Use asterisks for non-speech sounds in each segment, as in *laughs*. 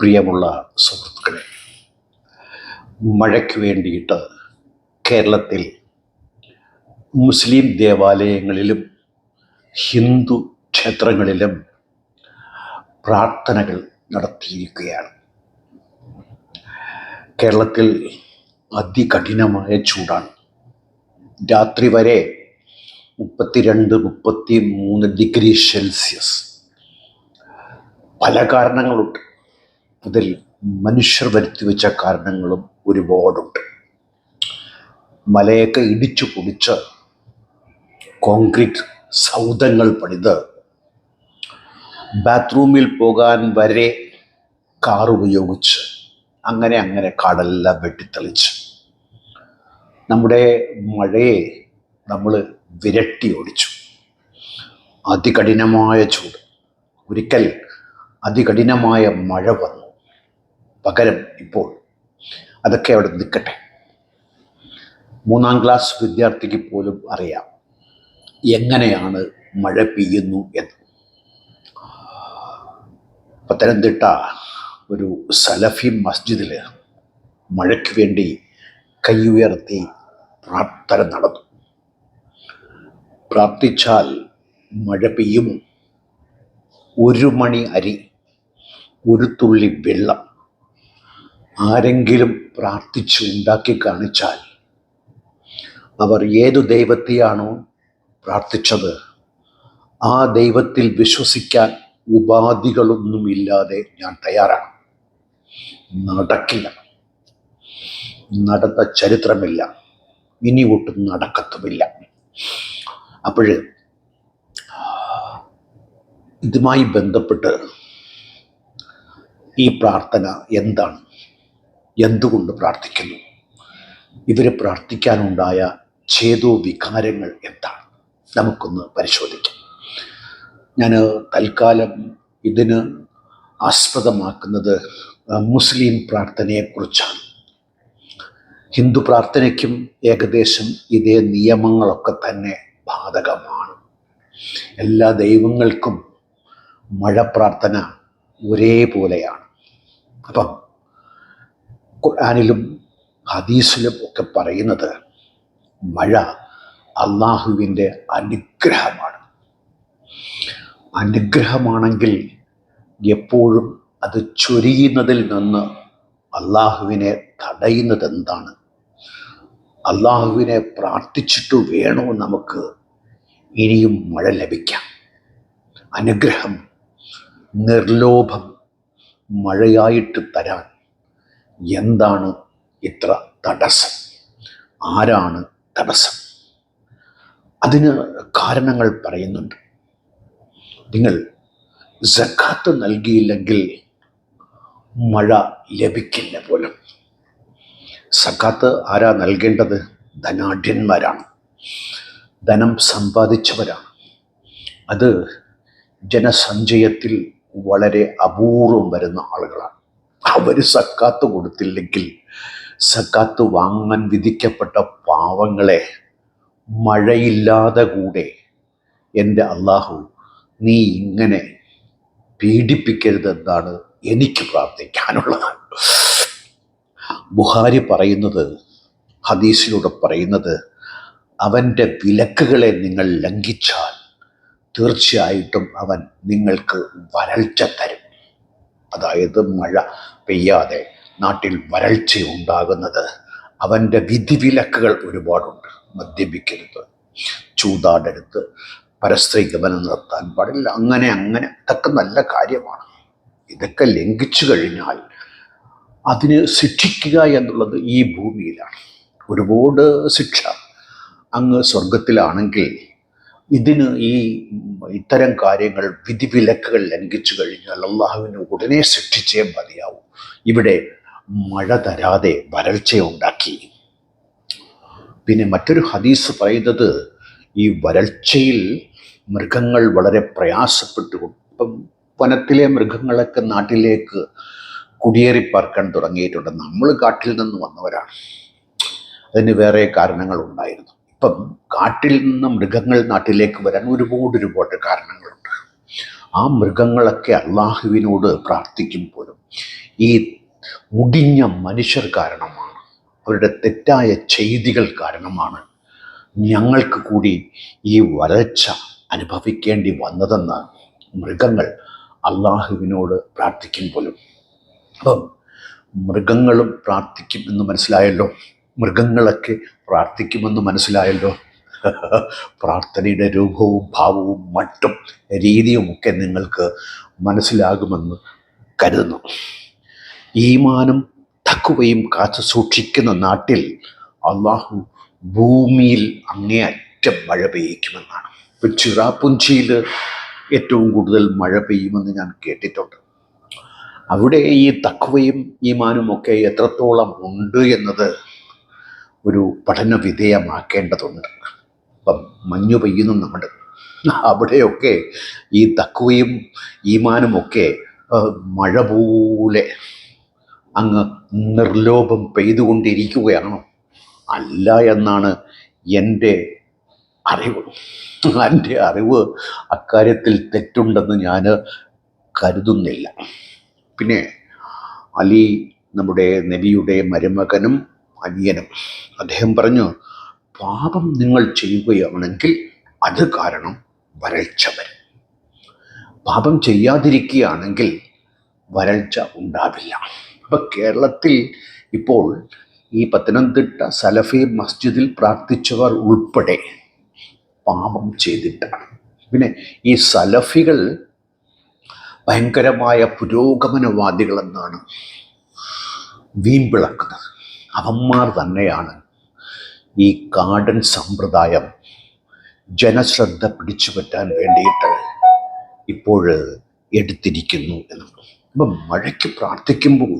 പ്രിയമുള്ള സുഹൃത്തുക്കളെ മഴയ്ക്ക് വേണ്ടിയിട്ട് കേരളത്തിൽ മുസ്ലിം ദേവാലയങ്ങളിലും ഹിന്ദു ക്ഷേത്രങ്ങളിലും പ്രാർത്ഥനകൾ നടത്തിയിരിക്കുകയാണ്. കേരളത്തിൽ അതികഠിനമായ ചൂടാണ്. രാത്രി വരെ മുപ്പത്തിരണ്ട് മുപ്പത്തി മൂന്ന് ഡിഗ്രി സെൽഷ്യസ്. പല കാരണങ്ങളുണ്ട്. അതിൽ മനുഷ്യർ വരുത്തി വെച്ച കാരണങ്ങളും ഒരുപാടുണ്ട്. മലയൊക്കെ ഇടിച്ചു പൊടിച്ച് കോൺക്രീറ്റ് സൗധങ്ങൾ പണിത് ബാത്റൂമിൽ പോകാൻ വരെ കാർ ഉപയോഗിച്ച് അങ്ങനെ അങ്ങനെ കാടെല്ലാം വെട്ടിത്തെളിച്ച്. നമ്മുടെ മഴയെ നമ്മൾ വിരട്ടി ഓടിച്ചു. അതികഠിനമായ ചൂട്. ഒരിക്കൽ അതികഠിനമായ മഴ വന്നു. പകരം ഇപ്പോൾ. അതൊക്കെ അവിടെ നിൽക്കട്ടെ. മൂന്നാം ക്ലാസ് വിദ്യാർത്ഥിക്ക് പോലും അറിയാം എങ്ങനെയാണ് മഴ പെയ്യുന്നു എന്ന്. പത്തനംതിട്ട ഒരു സലഫി മസ്ജിദിൽ മഴയ്ക്ക് വേണ്ടി കൈ ഉയർത്തി പ്രാർത്ഥന നടന്നു. പ്രാർത്ഥിച്ചാൽ മഴ പെയ്യുമോ? ഒരു മണി അരി ഒരു തുള്ളി വെള്ളം. ആരെങ്കിലും പ്രാർത്ഥിച്ചു ഉണ്ടാക്കി കാണിച്ചാൽ അവർ ഏതു ദൈവത്തെയാണോ പ്രാർത്ഥിച്ചത് ആ ദൈവത്തിൽ വിശ്വസിക്കാൻ ഉപാധികളൊന്നുമില്ലാതെ ഞാൻ തയ്യാറാണ്. നടക്കില്ല. നടന്ന ചരിത്രമില്ല. ഇനി ഒട്ടും നടക്കത്തുമില്ല. അപ്പോൾ ഇതുമായി ബന്ധപ്പെട്ട് ഈ പ്രാർത്ഥന എന്താണ്? എന്തുകൊണ്ട് പ്രാർത്ഥിക്കുന്നു? ഇവർ പ്രാർത്ഥിക്കാനുണ്ടായ ഛേദോ വികാരങ്ങൾ എന്താണ്? നമുക്കൊന്ന് പരിശോധിക്കാം. ഞാൻ തൽക്കാലം ഇതിന് ആസ്പദമാക്കുന്നത് മുസ്ലിം പ്രാർത്ഥനയെക്കുറിച്ചാണ്. ഹിന്ദു പ്രാർത്ഥനയ്ക്കും ഏകദേശം ഇതേ നിയമങ്ങളൊക്കെ തന്നെ ബാധകമാണ്. എല്ലാ ദൈവങ്ങൾക്കും മഴ പ്രാർത്ഥന ഒരേപോലെയാണ്. അപ്പം ഖുർആാനിലും ഹദീസിലും ഒക്കെ പറയുന്നത് മഴ അള്ളാഹുവിന്റെ അനുഗ്രഹമാണ്. അനുഗ്രഹമാണെങ്കിൽ എപ്പോഴും അത് ചൊരിയുന്നതിൽ നിന്ന് അള്ളാഹുവിനെ തടയുന്നത് എന്താണ് അള്ളാഹുവിനെ പ്രാർത്ഥിച്ചിട്ട് വേണോ നമുക്ക് ഇനിയും മഴ ലഭിക്കാം? അനുഗ്രഹം നിർലോഭം മഴയായിട്ട് തരാൻ എന്താണ് ഇത്ര തടസ്സം? ആരാണ് തടസ്സം? അതിന് കാരണങ്ങൾ പറയുന്നുണ്ട്. നിങ്ങൾ ജക്കാത്ത് നൽകിയില്ലെങ്കിൽ മഴ ലഭിക്കില്ല പോലും. സക്കാത്ത് ആരാ നൽകേണ്ടത്? ധനാഢ്യന്മാരാണ്. ധനം സമ്പാദിച്ചവരാണ്. അത് ജനസഞ്ചയത്തിൽ വളരെ അപൂർവം വരുന്ന ആളുകളാണ്. അവർ സക്കാത്ത് കൊടുത്തില്ലെങ്കിൽ സക്കാത്ത് വാങ്ങാൻ വിധിക്കപ്പെട്ട പാവങ്ങളെ മഴയില്ലാതെ കൂടെ എന്റെ അള്ളാഹു നീ ഇങ്ങനെ പീഡിപ്പിക്കരുതെന്നാണ് എനിക്ക് പ്രാർത്ഥിക്കാനുള്ളത്. ബുഹാരി പറയുന്നത് ഹദീസിലൂടെ പറയുന്നത് അവന്റെ വിലക്കുകളെ നിങ്ങൾ ലംഘിച്ചാൽ തീർച്ചയായിട്ടും അവൻ നിങ്ങൾക്ക് വരൾച്ച തരും. അതായത് മഴ പെയ്യാതെ നാട്ടിൽ വരൾച്ച ഉണ്ടാകുന്നത് അവന്റെ വിധിവിലക്കുകൾ ഒരുപാടുണ്ട്. മദ്യപിക്കരുത്. ചൂതാടരുത്. പരസ്ത്രീ ഗമനം നിർത്താൻ പാടില്ല. അങ്ങനെ അങ്ങനെ ഇതൊക്കെ നല്ല കാര്യമാണ്. ഇതൊക്കെ ലംഘിച്ചു കഴിഞ്ഞാൽ അതിന് ശിക്ഷിക്കുക എന്നുള്ളത് ഈ ഭൂമിയിലാണ്. ഒരുപാട് ശിക്ഷ അങ്ങ് സ്വർഗത്തിലാണെങ്കിൽ ഇതിന് ഈ ഇത്തരം കാര്യങ്ങൾ വിധിവിലക്കുകൾ ലംഘിച്ചു കഴിഞ്ഞാൽ അള്ളാഹുവിന് ഉടനെ ശിക്ഷിച്ചേ മതിയാവും. ഇവിടെ മഴ തരാതെ വരൾച്ചയുണ്ടാക്കി പിന്നെ മറ്റൊരു ഹദീസ് പറയുന്നത് ഈ വരൾച്ചയിൽ മൃഗങ്ങൾ വളരെ പ്രയാസപ്പെട്ടു. ഇപ്പം വനത്തിലെ മൃഗങ്ങളൊക്കെ നാട്ടിലേക്ക് കുടിയേറിപ്പാർക്കാൻ തുടങ്ങിയിട്ടുണ്ട്. നമ്മൾ കാട്ടിൽ നിന്ന് വന്നവരാണ്. അതിന് വേറെ കാരണങ്ങളുണ്ടായിരുന്നു. ഇപ്പം കാട്ടിൽ നിന്ന് മൃഗങ്ങൾ നാട്ടിലേക്ക് വരാൻ ഒരുപാട് ഒരുപാട് കാരണങ്ങളുണ്ട്. ആ മൃഗങ്ങളൊക്കെ അള്ളാഹുവിനോട് പ്രാർത്ഥിക്കുമ്പോഴും ഈ മുടിഞ്ഞ മനുഷ്യർ കാരണമാണ്. അവരുടെ തെറ്റായ ചെയ്തികൾ കാരണമാണ് ഞങ്ങൾക്ക് കൂടി ഈ വരച്ച അനുഭവിക്കേണ്ടി വന്നതെന്ന് മൃഗങ്ങൾ അള്ളാഹുവിനോട് പ്രാർത്ഥിക്കും പോലും അപ്പം മൃഗങ്ങളും പ്രാർത്ഥിക്കും എന്ന് മനസ്സിലായല്ലോ? മൃഗങ്ങളൊക്കെ പ്രാർത്ഥിക്കുമെന്ന് മനസ്സിലായല്ലോ. പ്രാർത്ഥനയുടെ രൂപവും ഭാവവും മട്ടും രീതിയുമൊക്കെ നിങ്ങൾക്ക് മനസ്സിലാകുമെന്ന് കരുതുന്നു. ഈമാനും തക്കുവയും കാത്തു സൂക്ഷിക്കുന്ന നാട്ടിൽ അള്ളാഹു ഭൂമിയിൽ അങ്ങേയറ്റം മഴ പെയ്യിക്കുമെന്നാണ്. ഇപ്പം ചിറാപ്പുഞ്ചിയിൽ ഏറ്റവും കൂടുതൽ മഴ പെയ്യുമെന്ന് ഞാൻ കേട്ടിട്ടുണ്ട്. അവിടെ ഈ തക്വയും ഈമാനും ഒക്കെ എത്രത്തോളം ഉണ്ട് എന്നത് ഒരു പഠന വിധേയമാക്കേണ്ടതുണ്ട് ഇപ്പം മഞ്ഞു പെയ്യുന്നുണ്ട് അവിടെയൊക്കെ ഈ തക്കുവയും ഈമാനുമൊക്കെ മഴ പോലെ അങ്ങ് നിർലോഭം പെയ്തുകൊണ്ടിരിക്കുകയാണോ. അല്ല എന്നാണ് എന്റെ അറിവ്. എന്റെ അറിവ് അക്കാര്യത്തിൽ തെറ്റുണ്ടെന്ന് ഞാൻ കരുതുന്നില്ല. പിന്നെ അലി നമ്മുടെ നബിയുടെ മരുമകനും അനിയനും. അദ്ദേഹം പറഞ്ഞു പാപം നിങ്ങൾ ചെയ്യുകയാണെങ്കിൽ അത് കാരണം വരൾച്ച വരും. പാപം ചെയ്യാതിരിക്കുകയാണെങ്കിൽ വരൾച്ച ഉണ്ടാവില്ല. അപ്പം കേരളത്തിൽ ഇപ്പോൾ ഈ പത്തനംതിട്ട സലഫി മസ്ജിദിൽ പ്രാർത്ഥിച്ചവർ ഉൾപ്പെടെ പാപം ചെയ്തിട്ടാണ്. പിന്നെ ഈ സലഫികൾ ഭയങ്കരമായ പുരോഗമനവാദികളെന്നാണ് വീമ്പിളക്കുന്നത്. അവന്മാർ തന്നെയാണ്. ഈ കാടൻ സമ്പ്രദായം ജനശ്രദ്ധ പിടിച്ചുപറ്റാൻ വേണ്ടിയിട്ട് ഇപ്പോൾ എടുത്തിരിക്കുന്നു എന്ന് അപ്പം മഴയ്ക്ക് പ്രാർത്ഥിക്കുമ്പോൾ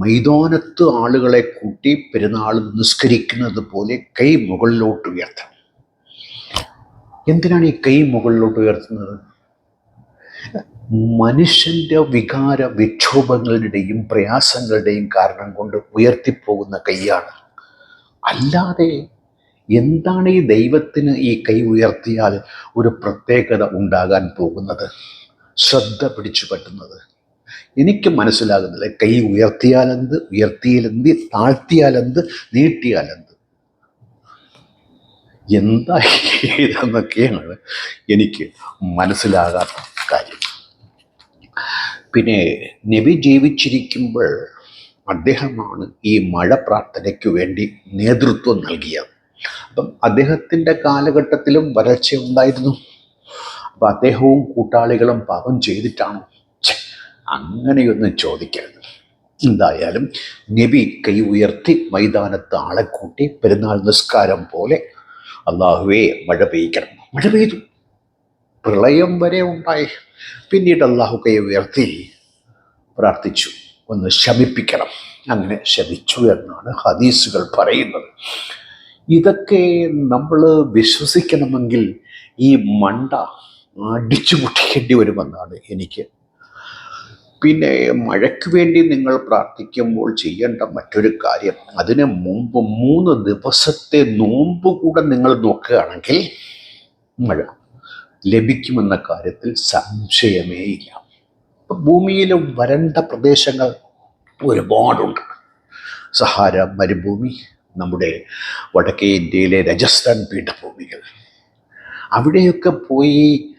മൈതാനത്ത് ആളുകളെ കൂട്ടി പെരുന്നാൾ നിസ്കരിക്കുന്നത് പോലെ കൈ മുകളിലോട്ട് ഉയർത്തണം. എന്തിനാണ് ഈ കൈ മുകളിലോട്ട് ഉയർത്തുന്നത്? മനുഷ്യന്റെ വികാര വിക്ഷോഭങ്ങളുടെയും പ്രയാസങ്ങളുടെയും കാരണം കൊണ്ട് ഉയർത്തിപ്പോകുന്ന കൈയാണ്. അല്ലാതെ എന്താണ് ഈ ദൈവത്തിന് ഈ കൈ ഉയർത്തിയാൽ ഒരു പ്രത്യേകത ഉണ്ടാകാൻ പോകുന്നത്? ശ്രദ്ധ പിടിച്ചു പറ്റുന്നത്. എനിക്ക് മനസ്സിലാകുന്നില്ല കൈ ഉയർത്തിയാലെന്ത് ഉയർത്തിയാലെന്ത് താഴ്ത്തിയാലെന്ത് നീട്ടിയാലെന്ത് എന്താ ഇതെന്നൊക്കെയാണ് എനിക്ക് മനസ്സിലാകാത്ത കാര്യം. പിന്നെ നബി ജീവിച്ചിരിക്കുമ്പോൾ അദ്ദേഹമാണ് ഈ മഴ പ്രാർത്ഥനയ്ക്ക് വേണ്ടി നേതൃത്വം നൽകിയത്. അപ്പം അദ്ദേഹത്തിന്റെ കാലഘട്ടത്തിലും വരൾച്ച ഉണ്ടായിരുന്നു. അപ്പം അദ്ദേഹവും കൂട്ടാളികളും പാപം ചെയ്തിട്ടാണ്. അങ്ങനെയൊന്നും ചോദിക്കരുത്. എന്തായാലും നബി കൈ ഉയർത്തി മൈതാനത്ത് ആളെ കൂട്ടി പെരുന്നാൾ നിസ്കാരം പോലെ അള്ളാഹുവേ മഴ പെയ്യിക്കണം മഴ പെയ്തു. പ്രളയം വരെ ഉണ്ടായി. പിന്നീട് അള്ളാഹു കൈ ഉയർത്തി പ്രാർത്ഥിച്ചു. ഒന്ന് ശമിപ്പിക്കണം. അങ്ങനെ ശമിച്ചു എന്നാണ് ഹദീസുകൾ പറയുന്നത്. ഇതൊക്കെ നമ്മൾ വിശ്വസിക്കണമെങ്കിൽ ഈ മണ്ട അടിച്ചു പൊട്ടിക്കേണ്ടി വരുമെന്നാണ് എനിക്ക്. പിന്നെ മഴയ്ക്ക് വേണ്ടി നിങ്ങൾ പ്രാർത്ഥിക്കുമ്പോൾ ചെയ്യേണ്ട മറ്റൊരു കാര്യം അതിന് മുമ്പ് മൂന്ന് ദിവസത്തെ നോമ്പ് കൂടെ നിങ്ങൾ നോക്കുകയാണെങ്കിൽ മഴ ലഭിക്കുമെന്ന കാര്യത്തിൽ സംശയമേ ഇല്ല. ഇപ്പം ഭൂമിയിലെ വരണ്ട പ്രദേശങ്ങൾ ഒരുപാടുണ്ട്. സഹാര മരുഭൂമി നമ്മുടെ വടക്കേ ഇന്ത്യയിലെ രാജസ്ഥാൻ പീഠഭൂമികൾ. അവിടെയൊക്കെ പോയി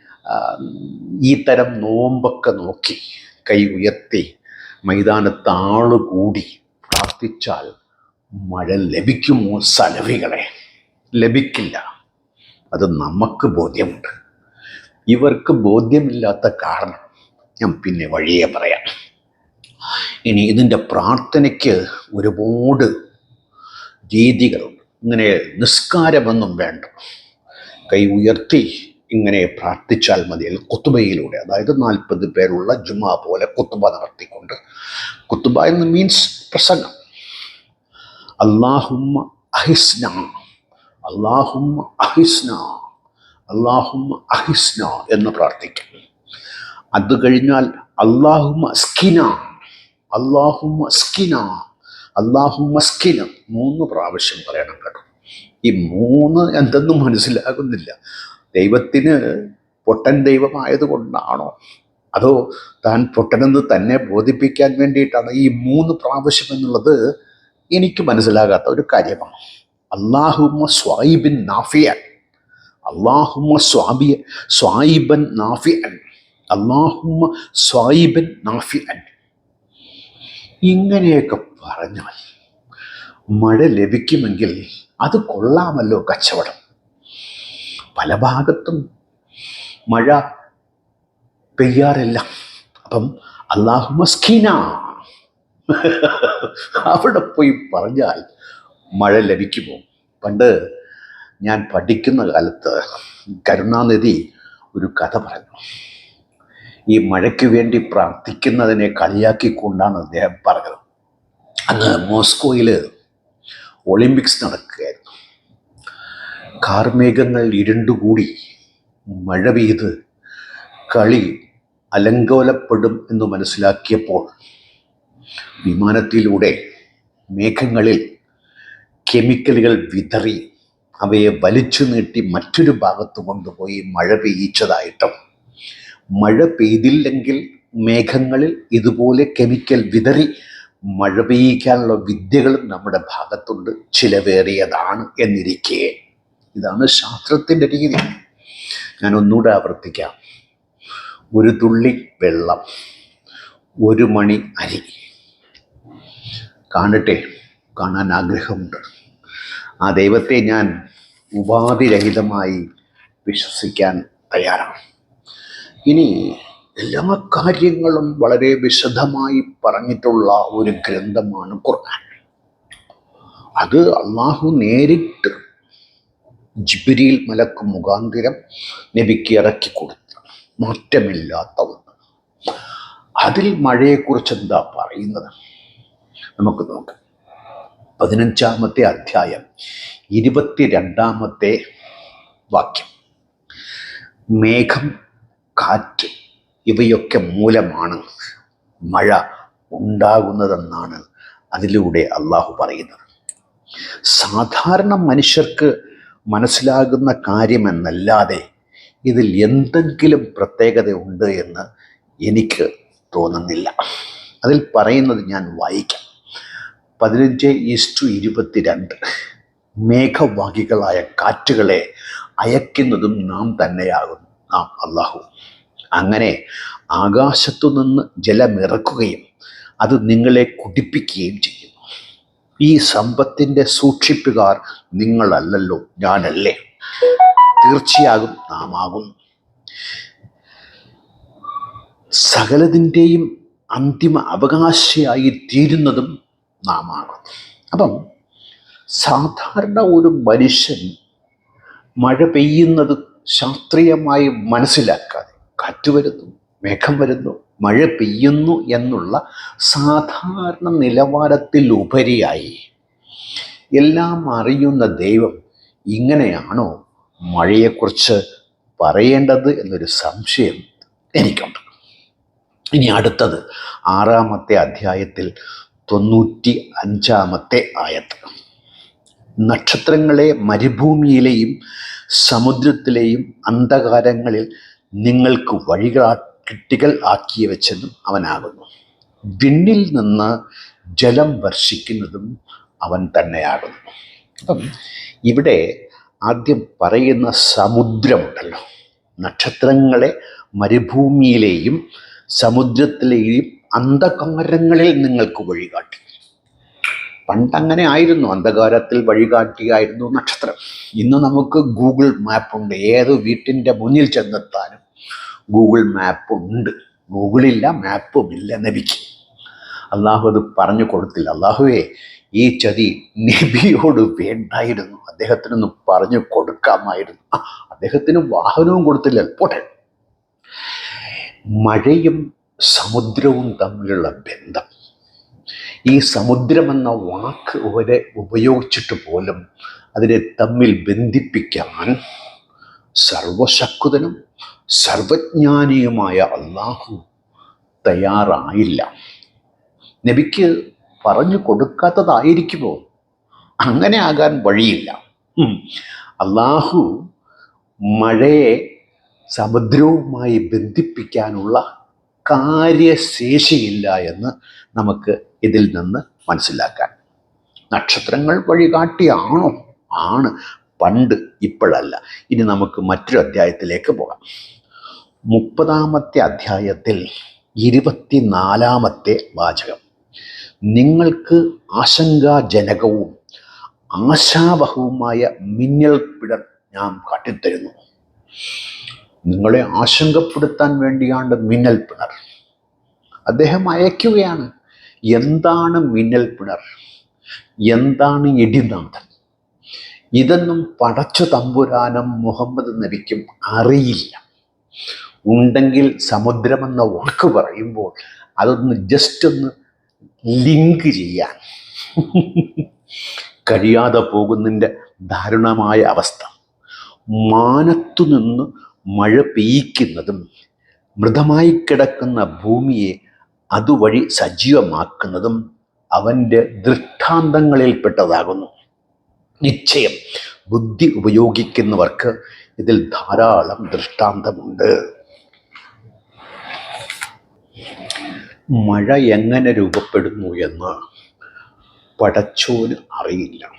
ഈ തരം നോമ്പൊക്കെ നോക്കി കൈ ഉയർത്തി മൈതാനത്ത് ആളുകൂടി പ്രാർത്ഥിച്ചാൽ മഴ ലഭിക്കുമോ സലവികളെ? ലഭിക്കില്ല. അത് നമുക്ക് ബോധ്യമുണ്ട്. ഇവർക്ക് ബോധ്യമില്ലാത്ത കാരണം ഞാൻ പിന്നെ വഴിയെ പറയാം. ഇനി ഇതിന്റെ പ്രാർത്ഥനയ്ക്ക് ഒരുപാട് രീതികളുണ്ട്. ഇങ്ങനെ നിസ്കാരമൊന്നും വേണ്ട. കൈ ഉയർത്തി ഇങ്ങനെ പ്രാർത്ഥിച്ചാൽ മതി. കുത്തുബയിലൂടെ അതായത് നാൽപ്പത് പേരുള്ള ജുമാ പോലെ കുത്തുബ നടത്തിക്കൊണ്ട്. കുത്തുബ എന്ന് മീൻസ് പ്രസംഗം. അള്ളാഹുമ്മ അഹിസ്ന. അള്ളാഹുമ്മ അഹിസ്ന. അള്ളാഹുമ്മ അഹിസ്ന എന്ന് പ്രാർത്ഥിക്കും. അത് കഴിഞ്ഞാൽ അള്ളാഹും അസ്കിന അള്ളാഹും അസ്കിന അള്ളാഹും അസ്കിന മൂന്ന് പ്രാവശ്യം പറയണം കേട്ടോ. ഈ മൂന്ന് എന്തെന്നും മനസ്സിലാകുന്നില്ല. ദൈവത്തിന് പൊട്ടൻ ദൈവമായതുകൊണ്ടാണോ? അതോ താൻ പൊട്ടനെന്ന് തന്നെ ബോധിപ്പിക്കാൻ വേണ്ടിയിട്ടാണ് ഈ മൂന്ന് പ്രാവശ്യം എന്നുള്ളത് എനിക്ക് മനസ്സിലാകാത്ത ഒരു കാര്യമാണ്. അള്ളാഹുമ്മ സ്വായിബിൻ നാഫിയൻ. അള്ളാഹുമ്മ സ്വാബിയ സ്വായിബൻ നാഫിയൻ അള്ളാഹുമ്മ സ്വായിബൻ നാഫിയൻ ഇങ്ങനെയൊക്കെ പറഞ്ഞാൽ മഴ ലഭിക്കുമെങ്കിൽ അത് കൊള്ളാമല്ലോ കച്ചവടം. പല ഭാഗത്തും മഴ പെയ്യാറില്ല. അപ്പം അള്ളാഹു മസ്കീന *laughs* അവിടെ പോയി പറഞ്ഞാൽ മഴ ലഭിക്കുമോ? പണ്ട് ഞാൻ പഠിക്കുന്ന കാലത്ത് കരുണാനിധി ഒരു കഥ പറഞ്ഞു. ഈ മഴയ്ക്ക് വേണ്ടി പ്രാർത്ഥിക്കുന്നതിനെ കളിയാക്കിക്കൊണ്ടാണ് അദ്ദേഹം പറഞ്ഞത്. അന്ന് മോസ്കോയിൽ ഒളിമ്പിക്സ് നടക്കുകയായിരുന്നു. കാർമേഘങ്ങൾ ഇരുണ്ടുകൂടി മഴ പെയ്ത് കളി അലങ്കോലപ്പെടും എന്ന് മനസ്സിലാക്കിയപ്പോൾ വിമാനത്തിലൂടെ മേഘങ്ങളിൽ കെമിക്കലുകൾ വിതറി അവയെ വലിച്ചു നീട്ടി മറ്റൊരു ഭാഗത്ത് കൊണ്ടുപോയി മഴ പെയ്യിച്ചതായിട്ടും. മഴ പെയ്തില്ലെങ്കിൽ മേഘങ്ങളിൽ ഇതുപോലെ കെമിക്കൽ വിതറി മഴ പെയ്യിക്കാനുള്ള വിദ്യകളും നമ്മുടെ ഭാഗത്തുണ്ട്. ചിലവേറിയതാണ് എന്നിരിക്കെ. ഇതാണ് ശാസ്ത്രത്തിന്റെ രീതി. ഞാൻ ഒന്നുകൂടെ ആവർത്തിക്കാം. ഒരു തുള്ളി വെള്ളം ഒരു മണി അരി. കാണട്ടെ കാണാൻ ആഗ്രഹമുണ്ട്. ആ ദൈവത്തെ ഞാൻ ഉപാധിരഹിതമായി വിശ്വസിക്കാൻ തയ്യാറാണ്. ഇനി എല്ലാ കാര്യങ്ങളും വളരെ വിശദമായി പറഞ്ഞിട്ടുള്ള ഒരു ഗ്രന്ഥമാണ് ഖുർആൻ. അത് അള്ളാഹു നേരിട്ട് ജിബിരിയിൽ മലക്ക് മുഖാന്തിരം നബിക്ക് ഇറക്കി കൊടുത്തു മാറ്റമില്ലാത്ത ഒന്ന്. അതിൽ മഴയെക്കുറിച്ച് എന്താ പറയുന്നത്? നമുക്ക് നോക്കാം. പതിനഞ്ചാമത്തെ അധ്യായം ഇരുപത്തിരണ്ടാമത്തെ വാക്യം. മേഘം കാറ്റ് ഇവയൊക്കെ മൂലമാണ് മഴ ഉണ്ടാകുന്നതെന്നാണ് അതിലൂടെ അള്ളാഹു പറയുന്നത്. സാധാരണ മനുഷ്യർക്ക് മനസ്സിലാകുന്ന കാര്യമെന്നല്ലാതെ ഇതിൽ എന്തെങ്കിലും പ്രത്യേകത ഉണ്ട് എന്ന് എനിക്ക് തോന്നുന്നില്ല. അതിൽ പറയുന്നത് ഞാൻ വായിക്കാം. പതിനഞ്ച് ഈസ്റ്റു ഇരുപത്തിരണ്ട്. മേഘവാഹികളായ കാറ്റുകളെ അയക്കുന്നതും നാം തന്നെയാകുന്നു. നാം അള്ളാഹു അങ്ങനെ ആകാശത്തു നിന്ന് ജലമിറക്കുകയും അത് നിങ്ങളെ കുടിപ്പിക്കുകയും ചെയ്യുന്നു ഈ സമ്പത്തിന്റെ സൂക്ഷിപ്പുകാർ നിങ്ങളല്ലല്ലോ ഞാനല്ലേ. തീർച്ചയാകും നാം ആകും സകലതിന്റെയും അന്തിമ അവകാശിയായി തീരുന്നതും നാം ആകുന്നു അപ്പം സാധാരണ ഒരു മനുഷ്യൻ മഴ പെയ്യുന്നത് ശാസ്ത്രീയമായി മനസ്സിലാക്കാതെ കാറ്റ് വരുന്നു മേഘം വരുന്നു മഴ പെയ്യുന്നു എന്നുള്ള സാധാരണ നിലവാരത്തിലുപരിയായി എല്ലാം അറിയുന്ന ദൈവം ഇങ്ങനെയാണോ മഴയെക്കുറിച്ച് പറയേണ്ടത് എന്നൊരു സംശയം എനിക്കുണ്ട്. ഇനി അടുത്തത് ആറാമത്തെ അധ്യായത്തിൽ തൊണ്ണൂറ്റി അഞ്ചാമത്തെ ആയത്ത് നക്ഷത്രങ്ങളെ മരുഭൂമിയിലെയും സമുദ്രത്തിലെയും അന്ധകാരങ്ങളിൽ നിങ്ങൾക്ക് വഴികാട്ടികൾ ആക്കി വെച്ചതും അവനാകുന്നു. വിണ്ണിൽ നിന്ന് ജലം വർഷിക്കുന്നതും അവൻ തന്നെയാകുന്നു. അപ്പം ഇവിടെ ആദ്യം പറയുന്ന സമുദ്രമുണ്ടല്ലോ. നക്ഷത്രങ്ങളെ മരുഭൂമിയിലെയും സമുദ്രത്തിലെയും അന്ധകാരങ്ങളിൽ നിങ്ങൾക്ക് വഴികാട്ടി. പണ്ടങ്ങനെ ആയിരുന്നു. അന്ധകാരത്തിൽ വഴികാട്ടിയായിരുന്നു നക്ഷത്രം. ഇന്ന് നമുക്ക് ഗൂഗിൾ മാപ്പുണ്ട് ഏത് വീട്ടിന്റെ മുന്നിൽ ചെന്നെത്താനും ഗൂഗിൾ മാപ്പുണ്ട് ഗൂഗിളില്ല മാപ്പുമില്ല നബിക്ക്. അള്ളാഹു അത് പറഞ്ഞു കൊടുത്തില്ല. അള്ളാഹുവേ ഈ ചതി നബിയോട് വേണ്ടായിരുന്നു. അദ്ദേഹത്തിനൊന്ന് പറഞ്ഞു കൊടുക്കാമായിരുന്നു. അദ്ദേഹത്തിന് വാഹനവും കൊടുത്തില്ല. പോട്ടെ. മഴയും സമുദ്രവും തമ്മിലുള്ള ബന്ധം. ഈ സമുദ്രമെന്ന വാക്ക് വരെ ഉപയോഗിച്ചിട്ട് പോലും അതിനെ തമ്മിൽ ബന്ധിപ്പിക്കാൻ സർവശക്തനും സർവജ്ഞാനിയുമായ അള്ളാഹു തയ്യാറായില്ല. നബിക്ക് പറഞ്ഞു കൊടുക്കാത്തതായിരിക്കുമോ? അങ്ങനെ ആകാൻ വഴിയില്ല. അള്ളാഹു മഴയെ സമുദ്രവുമായി ബന്ധിപ്പിക്കാനുള്ള കാര്യശേഷിയില്ല എന്ന് നമുക്ക് ഇതിൽ നിന്ന് മനസ്സിലാക്കാൻ. നക്ഷത്രങ്ങൾ വഴികാട്ടിയാണോ ആണ്. പണ്ട് ഇപ്പോഴല്ല. ഇനി നമുക്ക് മറ്റൊരു അധ്യായത്തിലേക്ക് പോകാം. മുപ്പതാമത്തെ അധ്യായത്തിൽ ഇരുപത്തിനാലാമത്തെ വാചകം. നിങ്ങൾക്ക് ആശങ്കാജനകവും ആശാവഹവുമായ മിന്നൽ പിടർ ഞാൻ കാട്ടിത്തരുന്നു. നിങ്ങളെ ആശങ്കപ്പെടുത്താൻ വേണ്ടിയാണ് മിന്നൽ പിണർ. അദ്ദേഹം അയക്കുകയാണ് എന്താണ് മിന്നൽ പിണർ? എന്താണ് ഇടിനാഥൻ? ഇതൊന്നും പടച്ചു തമ്പുരാനും മുഹമ്മദ് നബിക്കും അറിയില്ല. ഉണ്ടെങ്കിൽ സമുദ്രമെന്ന വാക്ക് പറയുമ്പോൾ അതൊന്ന് ജസ്റ്റ് ഒന്ന് ലിങ്ക് ചെയ്യാൻ. കഴിയാതെ പോകുന്നതിന്റെ ദാരുണമായ അവസ്ഥ. മാനത്തു നിന്ന് മഴ പെയ്യിക്കുന്നതും മൃതമായി കിടക്കുന്ന ഭൂമിയെ അതുവഴി സജീവമാക്കുന്നതും അവന്റെ ദൃഷ്ടാന്തങ്ങളിൽപ്പെട്ടതാകുന്നു. നിശ്ചയം ബുദ്ധി ഉപയോഗിക്കുന്നവർക്ക് ഇതിൽ ധാരാളം ദൃഷ്ടാന്തമുണ്ട്. മഴ എങ്ങനെ രൂപപ്പെടുന്നു എന്ന് പടച്ചോന് അറിയില്ല.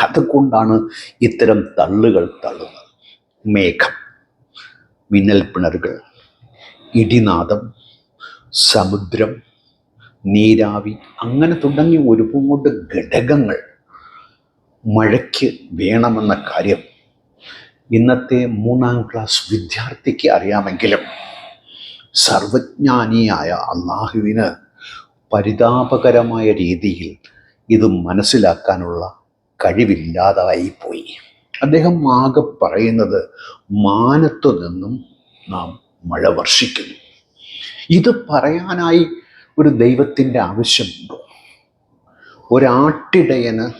അതുകൊണ്ടാണ് ഇത്തരം തള്ളുകൾ തള്ളുന്നത്. മേഘം. മിന്നൽ പിണറുകൾ ഇടിനാദം സമുദ്രം നീരാവി അങ്ങനെ തുടങ്ങി ഒരുപാട് ഘടകങ്ങൾ മഴയ്ക്ക് വേണമെന്ന കാര്യം ഇന്നത്തെ മൂന്നാം ക്ലാസ് വിദ്യാർത്ഥിക്ക് അറിയാമെങ്കിലും സർവജ്ഞാനിയായ അള്ളാഹുവിന് പരിതാപകരമായ രീതിയിൽ ഇത് മനസ്സിലാക്കാനുള്ള കഴിവില്ലാതായിപ്പോയി. അദ്ദേഹം ആകെ പറയുന്നത് മാനത്തു നിന്നും നാം മഴ വർഷിക്കുന്നു. ഇത് പറയാനായി ഒരു ദൈവത്തിന്റെ ആവശ്യമുണ്ടോ? ഒരാട്ടിടയന്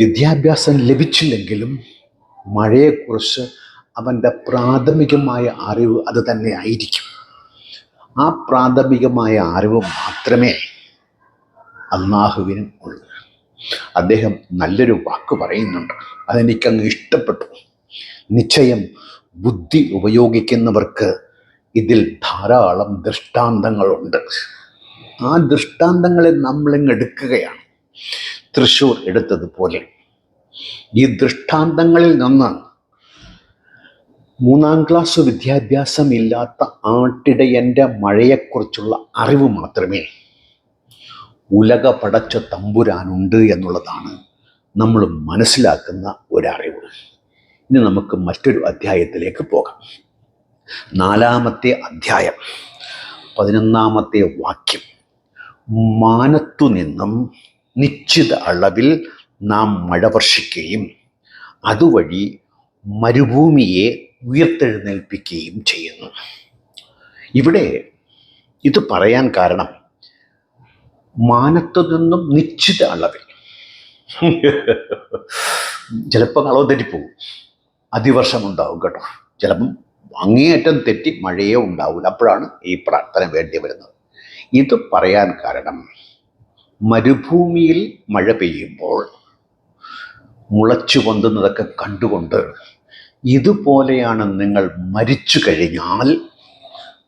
വിദ്യാഭ്യാസം ലഭിച്ചില്ലെങ്കിലും മഴയെക്കുറിച്ച് അവന്റെ പ്രാഥമികമായ അറിവ് അത് തന്നെ ആയിരിക്കും. ആ പ്രാഥമികമായ അറിവ് മാത്രമേ അള്ളാഹുവിനും ഉള്ളൂ. അദ്ദേഹം നല്ലൊരു വാക്ക് പറയുന്നുണ്ട്. അതെനിക്കങ്ങ് ഇഷ്ടപ്പെട്ടു. നിശ്ചയം ബുദ്ധി ഉപയോഗിക്കുന്നവർക്ക് ഇതിൽ ധാരാളം ദൃഷ്ടാന്തങ്ങളുണ്ട്. ആ ദൃഷ്ടാന്തങ്ങളെ നമ്മളിങ്ങ് എടുക്കുകയാണ്. തൃശ്ശൂർ എടുത്തതുപോലെ. ഈ ദൃഷ്ടാന്തങ്ങളിൽ നിന്ന് മൂന്നാം ക്ലാസ് വിദ്യാഭ്യാസം ഇല്ലാത്ത ആട്ടിടയന്റെ മഴയെക്കുറിച്ചുള്ള അറിവ് മാത്രമേ ഉലക പടച്ച തമ്പുരാനുണ്ട് എന്നുള്ളതാണ് നമ്മൾ മനസ്സിലാക്കുന്ന ഒരറിവ്. ഇനി നമുക്ക് മറ്റൊരു അധ്യായത്തിലേക്ക് പോകാം. നാലാമത്തെ അധ്യായം പതിനൊന്നാമത്തെ വാക്യം. മാനത്തു നിന്നും നിശ്ചിത അളവിൽ നാം മഴ വർഷിക്കുകയും അതുവഴി മരുഭൂമിയെ ഉയർത്തെഴുന്നേൽപ്പിക്കുകയും ചെയ്യുന്നു. ഇവിടെ ഇത് പറയാൻ കാരണം മാനത്തു നിന്നും നിശ്ചിത അളവിൽ. ചിലപ്പോൾ അളവ് തെറ്റിപ്പോകും അതിവർഷം ഉണ്ടാവും കേട്ടോ. ചിലപ്പം അങ്ങേയറ്റം തെറ്റി മഴയേ ഉണ്ടാവില്ല അപ്പോഴാണ് ഈ പ്രാർത്ഥന വേണ്ടി വരുന്നത്. ഇത് പറയാൻ കാരണം മരുഭൂമിയിൽ മഴ പെയ്യുമ്പോൾ മുളച്ചു പൊന്തുന്നതൊക്കെ കണ്ടുകൊണ്ട് ഇതുപോലെയാണ് നിങ്ങൾ മരിച്ചു കഴിഞ്ഞാൽ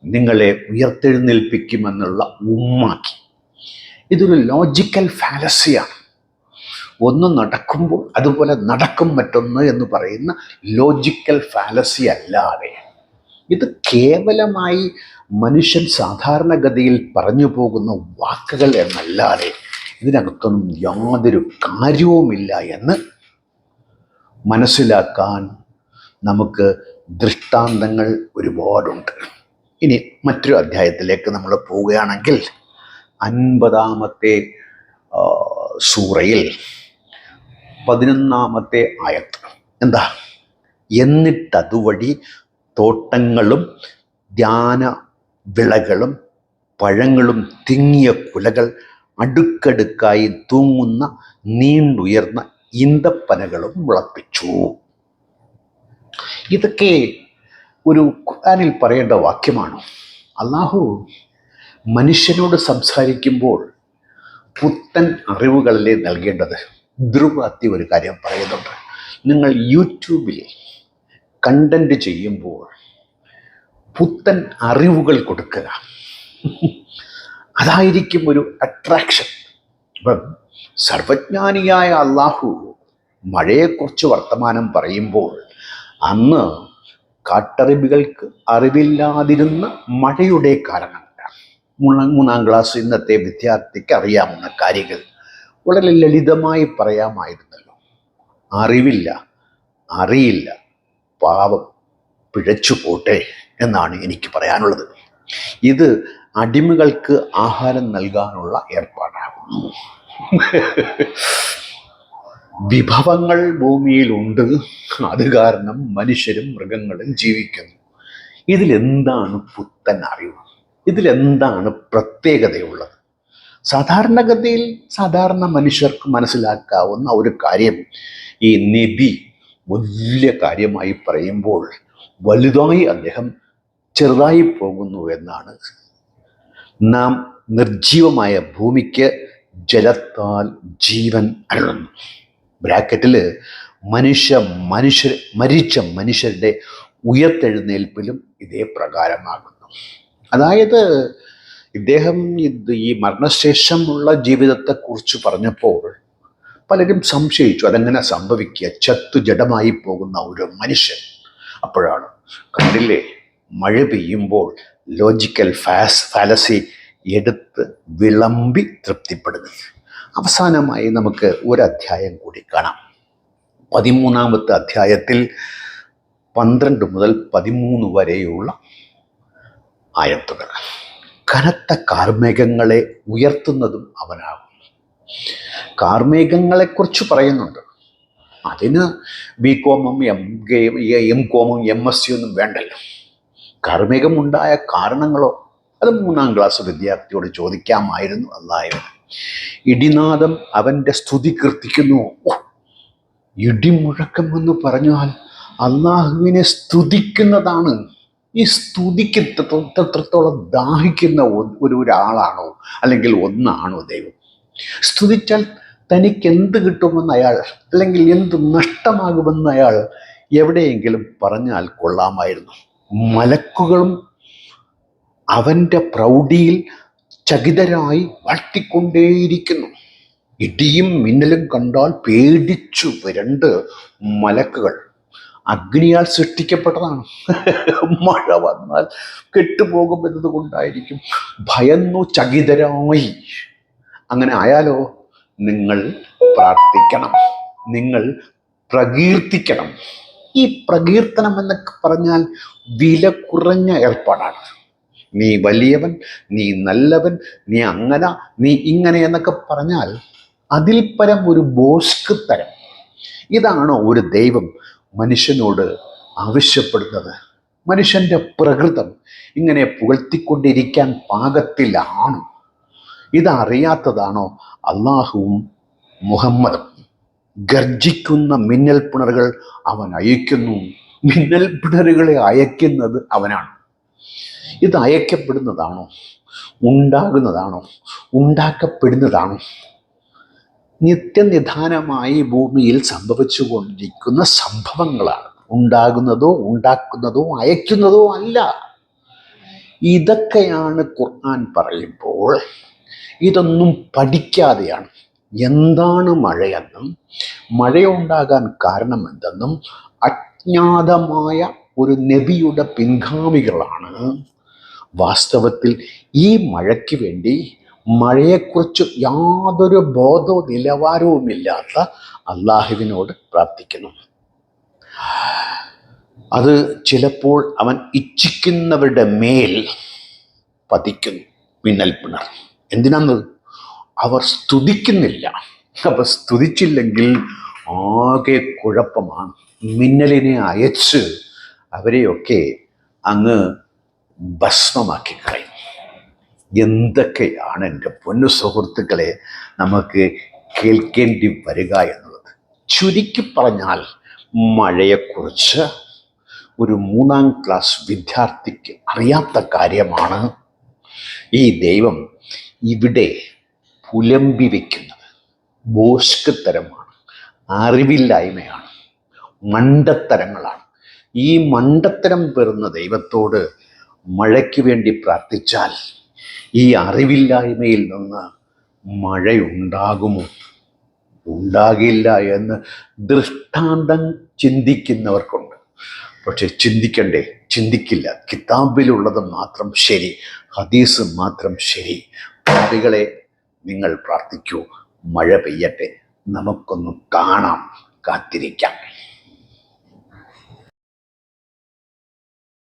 നിങ്ങളെ ഉയർത്തെഴുന്നേൽപ്പിക്കുമെന്നുള്ള ഉമ്മാക്കി. ഇതൊരു ലോജിക്കൽ ഫാലസിയാണ് ഒന്ന് നടക്കുമ്പോൾ അതുപോലെ നടക്കും മറ്റൊന്ന് എന്ന് പറയുന്ന ലോജിക്കൽ ഫാലസി അല്ലാതെ. ഇത് കേവലമായി മനുഷ്യൻ സാധാരണഗതിയിൽ പറഞ്ഞു പോകുന്ന വാക്കുകൾ എന്നല്ലാതെ ഇതിനകത്തൊന്നും യാതൊരു കാര്യവുമില്ല എന്ന് മനസ്സിലാക്കാൻ നമുക്ക് ദൃഷ്ടാന്തങ്ങൾ ഒരുപാടുണ്ട്. ഇനി മറ്റൊരു അധ്യായത്തിലേക്ക് നമ്മൾ പോവുകയാണെങ്കിൽ അൻപതാമത്തെ സൂറയിൽ പതിനൊന്നാമത്തെ ആയത്ത്. എന്താ? എന്നിട്ടതുവഴി തോട്ടങ്ങളും ധ്യാന വിളകളും പഴങ്ങളും തിങ്ങിയ കുലകൾ അടുക്കടുക്കായി തൂങ്ങുന്ന നീണ്ടുയർന്ന ഇന്തപ്പനകളും മുളപ്പിച്ചു. ഇതൊക്കെ ഒരു ഖുർആനിൽ പറയേണ്ട വാക്യമാണ്. അള്ളാഹു മനുഷ്യനോട് സംസാരിക്കുമ്പോൾ പുത്തൻ അറിവുകളല്ലേ നൽകേണ്ടത് ധ്രുവാത്തി ഒരു കാര്യം പറയുന്നുണ്ട്. നിങ്ങൾ യൂട്യൂബിൽ കണ്ടന്റ് ചെയ്യുമ്പോൾ പുത്തൻ അറിവുകൾ കൊടുക്കുക. അതായിരിക്കും ഒരു അട്രാക്ഷൻ ഇപ്പം സർവജ്ഞാനിയായ അള്ളാഹു മഴയെക്കുറിച്ച് വർത്തമാനം പറയുമ്പോൾ അന്ന് കാട്ടറിവികൾക്ക് അറിവില്ലാതിരുന്ന മഴയുടെ കാരണങ്ങൾ മൂന്നാം മൂന്നാം ക്ലാസ് ഇന്നത്തെ വിദ്യാർത്ഥിക്ക് അറിയാവുന്ന കാര്യങ്ങൾ വളരെ ലളിതമായി പറയാമായിരുന്നല്ലോ. അറിവില്ല അറിയില്ല പാവം പിഴച്ചു പോട്ടെ എന്നാണ് എനിക്ക് പറയാനുള്ളത്. ഇത് അടിമകൾക്ക് ആഹാരം നൽകാനുള്ള ഏർപ്പാടാകുന്നു വിഭവങ്ങൾ ഭൂമിയിലുണ്ട് അത് കാരണം മനുഷ്യരും മൃഗങ്ങളും ജീവിക്കുന്നു. ഇതിലെന്താണ് പുത്തൻ അറിവ്? ഇതിലെന്താണ് പ്രത്യേകതയുള്ളത്? സാധാരണഗതിയിൽ സാധാരണ മനുഷ്യർക്ക് മനസ്സിലാക്കാവുന്ന ഒരു കാര്യം ഈ നബി വലിയ കാര്യമായി പറയുമ്പോൾ വലുതായി അദ്ദേഹം ചെറുതായി പോകുന്നു എന്നാണ്. നാം നിർജീവമായ ഭൂമിക്ക് ജലത്താൽ ജീവൻ അരുളുന്നു. ബ്രാക്കറ്റിൽ മനുഷ്യ മനുഷ്യർ മരിച്ച മനുഷ്യരുടെ ഉയർത്തെഴുന്നേൽപ്പിലും ഇതേ പ്രകാരമാകുന്നു. അതായത് ഇദ്ദേഹം ഇത് ഈ മരണശേഷമുള്ള ജീവിതത്തെക്കുറിച്ച് പറഞ്ഞപ്പോൾ പലരും സംശയിച്ചു. അതെങ്ങനെ സംഭവിക്കുക? ചത്തു ജഡമായി പോകുന്ന ഒരു മനുഷ്യൻ അപ്പോഴാണ്. കണ്ടില്ലേ? മഴ പെയ്യുമ്പോൾ ലോജിക്കൽ ഫാസ് ഫാലസി എടുത്ത് വിളമ്പി തൃപ്തിപ്പെടുന്നത്. അവസാനമായി നമുക്ക് ഒരു അധ്യായം കൂടി കാണാം. പതിമൂന്നാമത്തെ അധ്യായത്തിൽ പന്ത്രണ്ട് മുതൽ പതിമൂന്ന് വരെയുള്ള ആയത്തുകൾ. കനത്ത കാർമേഘങ്ങളെ ഉയർത്തുന്നതും അവനാകും കാർമേഘങ്ങളെക്കുറിച്ച് പറയുന്നുണ്ട്. അതിന് ബി കോമും എം ഗെയും എം കോമും എം എസ് സി ഒന്നും വേണ്ടല്ലോ. കാർമേഘമുണ്ടായ കാരണങ്ങളോ അത് മൂന്നാം ക്ലാസ് വിദ്യാർത്ഥിയോട് ചോദിക്കാമായിരുന്നു അല്ലായിരുന്നു ഇടിനാദം അവന്റെ സ്തുതി കീർത്തിക്കുന്നു. ഇടിമുഴക്കം എന്ന് പറഞ്ഞാൽ അള്ളാഹുവിനെ സ്തുതിക്കുന്നതാണ്. ഈ സ്തുതിക്ക് എത്രത്തോളം ദാഹിക്കുന്ന ഒരു ഒരാളാണോ? അല്ലെങ്കിൽ ഒന്നാണോ ദൈവം? സ്തുതിച്ചാൽ തനിക്ക് എന്ത് കിട്ടുമെന്ന് അയാൾ അല്ലെങ്കിൽ എന്ത് നഷ്ടമാകുമെന്ന് അയാൾ എവിടെയെങ്കിലും പറഞ്ഞാൽ കൊള്ളാമായിരുന്നു. മലക്കുകളും അവന്റെ പ്രൗഢിയിൽ ചകിതരായി വാഴ്ത്തിക്കൊണ്ടേയിരിക്കുന്നു ഇടിയും മിന്നലും കണ്ടാൽ പേടിച്ചു വരണ്ട് മലക്കുകൾ. അഗ്നിയാൽ സൃഷ്ടിക്കപ്പെട്ടതാണ്. മഴ വന്നാൽ കെട്ടുപോകും എന്നതുകൊണ്ടായിരിക്കും. ഭയന്നു ചകിതരായി. അങ്ങനെ ആയാലോ? നിങ്ങൾ പ്രാർത്ഥിക്കണം. നിങ്ങൾ പ്രകീർത്തിക്കണം. ഈ പ്രകീർത്തനം എന്നൊക്കെ പറഞ്ഞാൽ വില കുറഞ്ഞ ഏർപ്പാടാണ്. നീ വലിയവൻ നീ നല്ലവൻ നീ അങ്ങനെ നീ ഇങ്ങനെ എന്നൊക്കെ പറഞ്ഞാൽ അതിൽ പരം ഒരു ബോസ്ക് തരം. ഇതാണോ ഒരു ദൈവം മനുഷ്യനോട് ആവശ്യപ്പെടുന്നത്. മനുഷ്യന്റെ പ്രകൃതം ഇങ്ങനെ പുകഴ്ത്തിക്കൊണ്ടിരിക്കാൻ പാകത്തിലാണ് ഇതറിയാത്തതാണോ അള്ളാഹുവും മുഹമ്മദും? ഗർജിക്കുന്ന മിന്നൽ പിണറുകൾ അവൻ അയക്കുന്നു മിന്നൽ പിണറുകളെ അയക്കുന്നത് അവനാണ്. ഇത് അയക്കപ്പെടുന്നതാണോ ഉണ്ടാകുന്നതാണോ? ഉണ്ടാക്കപ്പെടുന്നതാണോ? നിത്യനിധാനമായി ഭൂമിയിൽ സംഭവിച്ചുകൊണ്ടിരിക്കുന്ന സംഭവങ്ങളാണ്. ഉണ്ടാകുന്നതോ ഉണ്ടാക്കുന്നതോ അയക്കുന്നതോ അല്ല. ഇതൊക്കെയാണ് ഖുർആൻ പറയുമ്പോൾ ഇതൊന്നും പഠിക്കാതെയാണ്. എന്താണ് മഴയെന്നും മഴയുണ്ടാകാൻ കാരണമെന്തെന്നും അജ്ഞാതമായ ഒരു നബിയുടെ പിൻഗാമികളാണ്. വാസ്തവത്തിൽ ഈ മഴയ്ക്ക് വേണ്ടി മഴയെക്കുറിച്ച് യാതൊരു ബോധവും നിലവാരവുമില്ലാത്ത അള്ളാഹുവിനോട് പ്രാർത്ഥിക്കുന്നു. അത് ചിലപ്പോൾ അവൻ ഇച്ഛിക്കുന്നവരുടെ മേൽ പതിക്കുന്നു മിന്നൽ പിണർ എന്തിനാന്ന്? അവർ സ്തുതിക്കുന്നില്ല. അപ്പം സ്തുതിച്ചില്ലെങ്കിൽ ആകെ കുഴപ്പമാണ്. മിന്നലിനെ അയച്ച് അവരെയൊക്കെ അങ്ങ് ഭസ്മമാക്കി കളയും. എന്തൊക്കെയാണ് എന്റെ പൊന്നു സുഹൃത്തുക്കളെ നമുക്ക് കേൾക്കേണ്ടി വരിക എന്നുള്ളത്? ചുരുക്കി പറഞ്ഞാൽ മഴയെക്കുറിച്ച് ഒരു മൂന്നാം ക്ലാസ് വിദ്യാർത്ഥിക്ക് അറിയാത്ത കാര്യമാണ് ഈ ദൈവം ഇവിടെ പുലമ്പി വയ്ക്കുന്നത് ബോഷ്കത്തരമാണ് അറിവില്ലായ്മയാണ് മണ്ടത്തരങ്ങളാണ്. ഈ മണ്ടത്തരം പെറുന്ന ദൈവത്തോട് മഴയ്ക്ക് വേണ്ടി പ്രാർത്ഥിച്ചാൽ ഈ അറിവില്ലായ്മയിൽ നിന്ന് മഴയുണ്ടാകുമോ? ഉണ്ടാകില്ല എന്ന് ദൃഷ്ടാന്തം ചിന്തിക്കുന്നവർക്കുണ്ട്. പക്ഷെ ചിന്തിക്കണ്ടേ ചിന്തിക്കില്ല. കിതാബിലുള്ളത് മാത്രം ശരി ഹദീസ് മാത്രം ശരി. പാപികളെ നിങ്ങൾ പ്രാർത്ഥിക്കൂ. മഴ പെയ്യട്ടെ. നമുക്കൊന്ന് കാണാം കാത്തിരിക്കാം.